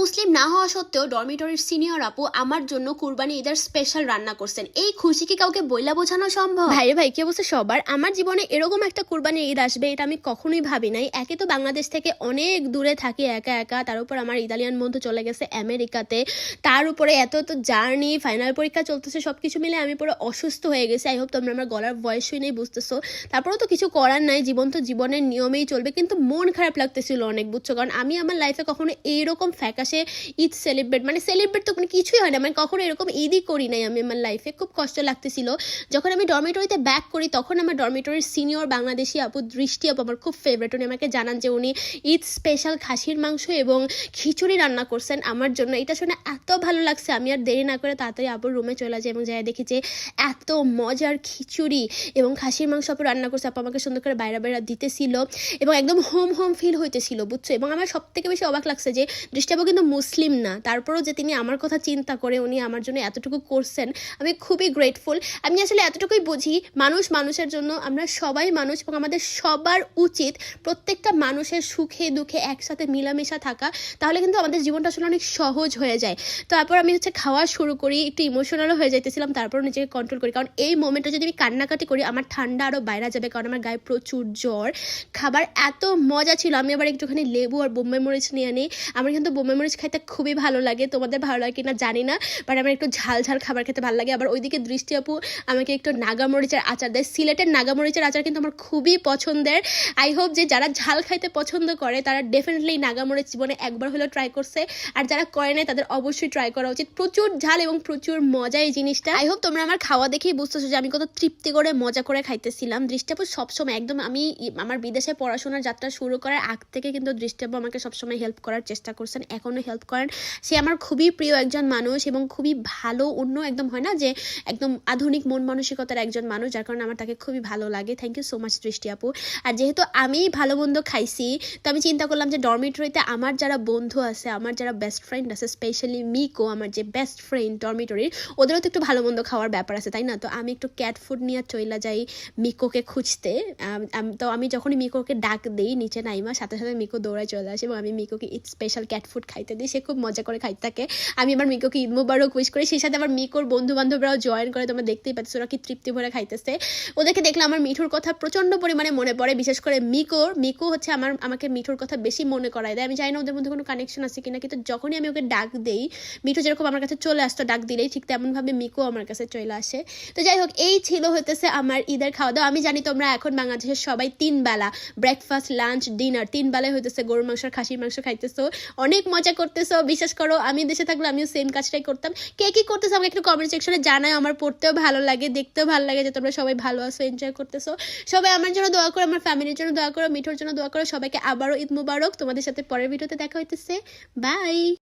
মুসলিম না হওয়া সত্ত্বেও ডরমিটরির সিনিয়র আপু আমার জন্য কুরবানি ঈদের স্পেশাল রান্না করছেন। এই খুশি কি কাউকে বইলা বোঝানো সম্ভব? ভাইরে ভাই, কি অবস্থা সবার? আমার জীবনে এরকম একটা কুরবানি ঈদ আসবে, এটা আমি কখনোই ভাবি নাই। একে তো বাংলাদেশ থেকে অনেক দূরে থাকি একা একা, তার উপর আমার ইতালিয়ান বন্ধু চলে গেছে আমেরিকাতে। তার উপরে এত তো জার্নি ফাইনাল পরীক্ষা চলতেছে সব কিছু মিলে আমি পুরো অসুস্থ হয়ে গেছি। আই হোপ তোমরা আমার গলার ভয়েস শুনেই বুঝতেছো। তারপরেও তো কিছু করার নাই, জীবন তো জীবনের নিয়মেই চলবে, কিন্তু মন খারাপ লাগতেছিল অনেক, বুঝছ? কারণ আমি আমার লাইফে কখনো এইরকম ফ্যাকাশে ঈদ সেলিব্রেট মানে সেলিব্রেট তো মানে কিছুই হয় না। মানে কখনো এরকম ঈদই করি নাই আমি আমার লাইফে খুব কষ্ট লাগতেছিল। যখন আমি ডরমিটরিতে ব্যাক করি, তখন আমার ডরমিটরির সিনিয়র বাংলাদেশি আপু, দৃষ্টি আপু আমার খুব ফেভারিট উনি আমাকে জানান যে উনি ঈদ স্পেশাল খাসির মাংস এবং খিচুড়ি রান্না করছেন আমার জন্য। এটা শুনে এত ভালো লাগছে। আমি আর দেরি না করে তাড়াতাড়ি আপুর রুমে চলে যাই এবং যাই দেখি যে এত মজার খিচুড়ি এবং খাসির মাংস আপু রান্না করছে। আপু আমাকে সুন্দর করে বাইরে বাইরে দিতেছিল এবং একদম হোম হোম ফিল হইতেছিল, বুঝছ? এবং আমার সব থেকে বেশি অবাক লাগছে যে দৃষ্টাবু কিন্তু মুসলিম না। তারপরেও যে তিনি আমার কথা চিন্তা করে উনি আমার জন্য এতটুকু করছেন, আমি খুবই গ্রেটফুল আমি আসলে এতটুকুই বুঝি, মানুষ মানুষের জন্য আমরা সবাই মানুষ এবং আমাদের সবার উচিত প্রত্যেকটা মানুষের সুখে দুঃখে একসাথে মিলামেশা থাকা। তাহলে কিন্তু আমাদের জীবনটা আসলে অনেক সহজ হয়ে যায়। তারপর আমি হচ্ছে খাওয়া শুরু করি, একটু ইমোশনালও হয়ে যাইতেছিলাম তারপর নিজেকে কন্ট্রোল করি। কারণ এই মোমেন্টে যদি আমি কান্নাকাটি করি, আমার ঠান্ডা আরও বাইরে যাবে, কারণ আমার গায়ে প্রচুর জ্বর। খাবার এত মজা ছিল, আমি আবার একটুখানি লেবু আর বোম্বে মরিচ নিয়ে নিই আমার কিন্তু বোম্বাই মরিচ খাইতে খুবই ভালো লাগে। তোমাদের ভালো লাগে কিনা জানি না বাট আমার একটু ঝাল ঝাল খাবার খেতে ভালো লাগে। আবার ওইদিকে দৃষ্টি আপু আমাকে একটু নাগামরিচের আচার দেয়। সিলেটের নাগামরিচের আচার কিন্তু আমার খুবই পছন্দের। আই হোপ যে যারা ঝাল খাইতে পছন্দ করে, তারা ডেফিনেটলি নাগামরিচ জীবনে একবার হলেও ট্রাই করছে। আর যারা করে নাই, তাদের অবশ্যই ট্রাই করা উচিত। প্রচুর ঝাল এবং প্রচুর মজা এই জিনিসটা। আই হোপ তোমরা আমার খাওয়া দেখেই বুঝতেছো যে আমি কত তৃপ্তি করে মজা করে খাইতেছিলাম। দৃষ্টাপু সবসময় একদম আমি আমার বিদেশে পড়াশোনার যাত্রা শুরু করার আগ থেকে কিন্তু দৃষ্টাপু আমাকে সবসময় হেল্প করার চেষ্টা করছেন। এখনও হেল্প করেন সে আমার খুবই প্রিয় একজন মানুষ এবং খুবই ভালো, অন্য একদম হয় না যে একদম আধুনিক মন মানসিকতার একজন মানুষ, যার কারণে আমার তাকে খুবই ভালো লাগে। থ্যাংক ইউ সো মাচ দৃষ্টি আপু। আর যেহেতু আমি ভালো মন্দ খাইছি, তো আমি চিন্তা করলাম যে ডরমিটরিতে আমার যারা বন্ধু আছে, আমার যারা বেস্ট ফ্রেন্ড আছে স্পেশালি মিকো আমার যে বেস্ট ফ্রেন্ড ডরমিটরির ওদেরও তো একটু ভালো মন্দ খাওয়ার ব্যাপার আছে, তাই না? তো আমি একটু ক্যাট ফুড নিয়ে চইলা যাই মিকোকে খুঁজতে। তো আমি যখনই মিকোকে ডাক দিই, নিচে নাইমা, সাথে সাথে মিকো দৌড়ায় চলে আসে এবং আমি মিকোকে স্পেশাল ক্যাট ফুড খাইতে দিই সে খুব মজা করে খাইতে থাকে। আমি আমার মিকোকে ঈদ মুবারক উইশ করি, সেই সাথে আমার মিকোর বন্ধু বান্ধবরাও জয়েন করে, তোমরা দেখতেই পাচ্ছ ওরা কি তৃপ্তি ভরে খাইতেছে। ওদেরকে দেখলে আমার মিঠুর কথা প্রচণ্ড পরিমাণে মনে পড়ে, বিশেষ করে মিকোর মিকো হচ্ছে আমার, আমাকে মিঠুর কথা বেশি মনে করায় দেয়। আমি জানি না ওদের মধ্যে কোনো কানেকশন আছে কিনা, কিন্তু যখনই আমি ওকে ডাক দেই, মিঠু যেরকম আমার কাছে চলে আসতো, ডাক দিলেই ঠিক তেমনভাবে মিকো আমার কাছে চলে আসে। তো যাই হোক, এই ছিল হতেছে আমার ঈদের খাওয়া দাওয়া। আমি জানি তোমরা এখন বাংলাদেশের সবাই তিন বেলা ব্রেকফাস্ট লাঞ্চ ডিনার তিন বেলায় হইতেছে গরুর মাংস খাসির মাংস খাইতেছো। অনেক মজা করতেছো, বিশ্বাস করো, আমি দেশে থাকলে আমিও সেম কাজটাই করতাম। কে কি করতেছো আমাকে একটু কমেন্ট সেকশনে জানায়, আমার পড়তেও ভালো লাগে, দেখতেও ভালো লাগে যে তোমরা সবাই ভালো আছো এনজয় করতেছো। সবাই আমার জন্য দোয়া করো, আমার ফ্যামিলির জন্য দোয়া করো, মিঠোর জন্য দোয়া করো, সবাইকে আবারও ঈদ মুবারক। তোমাদের সাথে পরের ভিডিওতে দেখা হইতেছে। বাই